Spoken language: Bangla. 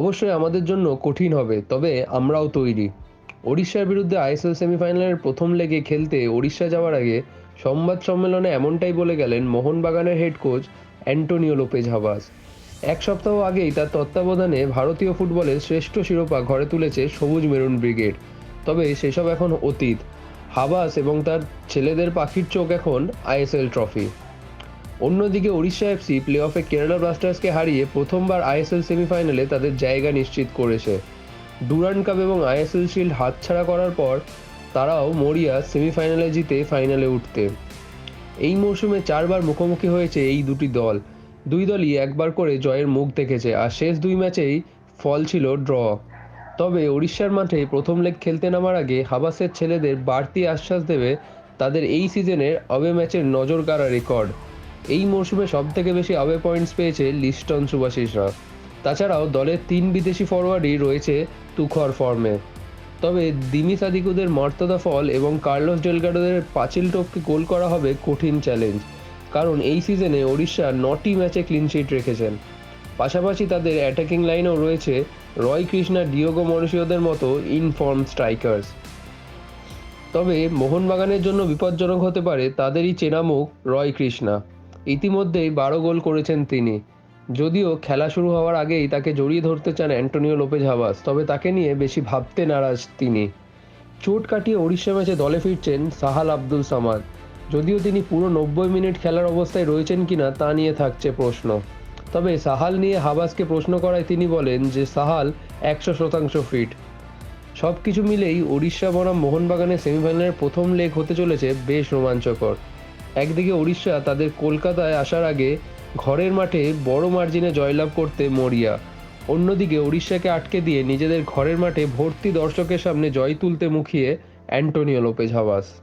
অবশ্যই আমাদের জন্য কঠিন হবে, তবে আমরাও তৈরি। ওড়িশার বিরুদ্ধে আইএসএল সেমিফাইনালের প্রথম লেগে খেলতে ওড়িশা যাওয়ার আগে সংবাদ সম্মেলনে এমনটাই বলে গেলেন মোহনবাগানের head coach Antonio Lopez Habas এক সপ্তাহ আগেই তার তত্ত্বাবধানে ভারতীয় ফুটবলের শ্রেষ্ঠ শিরোপা ঘরে তুলেছে সবুজ মেরুন ব্রিগেড। তবে সেসব এখন অতীত। হাবাস এবং তার ছেলেদের পাখির চোখ এখন আইএসএল ট্রফি। অন্যদিকে উড়িষ্যা এফসি প্লে অফে কেরালা ব্লাস্টার্সকে হারিয়ে প্রথমবার আইএসএল সেমিফাইনালে তাদের জায়গা নিশ্চিত করেছে। ডুরান্ড কাপ এবং আইএসএল শিল্ড হাতছাড়া করার পর তারাও মরিয়া সেমিফাইনালে জিতে ফাইনালে উঠতে। এই মৌসুমে চারবার মুখোমুখি হয়েছে এই দুটি দল। দুই দলই একবার করে জয়ের মুখ দেখেছে আর শেষ দুই ম্যাচেই ফল ছিল ড্র। তবে উড়িষ্যার মাঠে প্রথম লেগ খেলতে নামার আগে হাবাসের ছেলেদের বাড়তি আশ্বাস দেবে তাদের এই সিজনের অবে ম্যাচের নজর কাড়া রেকর্ড এই মরশুমে সবথেকে বেশি আবে পয়েন্টস পেয়েছে লিস্টন সুভাশিসরা তাছাড়াও দলের তিন বিদেশি ফরওয়ার্ডই রয়েছে তুখর ফর্মে তবে দিমি সাদিকুদের মর্তদা ফল এবং কার্লোস ডেলগাডোদের পাঁচিল টপকে গোল করা হবে কঠিন চ্যালেঞ্জ কারণ এই সিজনে ওড়িশা নটি ম্যাচে ক্লিনশিট রেখেছেন। পাশাপাশি তাদের অ্যাটাকিং লাইনেও রয়েছে রয় কৃষ্ণা ডিওগো মরিশিওদের মতো ইনফর্ম স্ট্রাইকার্স তবে মোহনবাগানের জন্য বিপজ্জনক হতে পারে তাদেরই চেনা মুখ রয় কৃষ্ণা। ইতিমধ্যেই বারো গোল করেছেন তিনি। যদিও খেলা শুরু হওয়ার আগেই তাকে জড়িয়ে ধরতে চান অ্যান্টোনিও লোপেজ হাবাস তবে তাকে নিয়ে বেশি ভাবতে নারাজ তিনি। চোট কাটিয়ে ওড়িশা ম্যাচে দলে ফিরছেন সাহাল আব্দুল সামাদ। যদিও তিনি পুরো নব্বই মিনিট খেলার অবস্থায় রয়েছেন কিনা তা নিয়ে থাকছে প্রশ্ন। তবে সাহাল নিয়ে হাবাসকে প্রশ্ন করায় তিনি বলেন যে, সাহাল একশো শতাংশ ফিট। সব কিছু মিলেই উড়িষ্যা বনাম মোহনবাগানের সেমিফাইনালের প্রথম লেগ হতে চলেছে বেশ রোমাঞ্চকর। একদিকে উড়িষ্যা তাদের কলকাতায় আসার আগে ঘরের মাঠে বড় মার্জিনে জয়লাভ করতে মরিয়া। অন্যদিকে উড়িষ্যাকে আটকে দিয়ে নিজেদের ঘরের মাঠে ভর্তি দর্শকের সামনে জয় তুলতে মুখিয়ে অ্যান্টোনিও লোপেজ হাবাস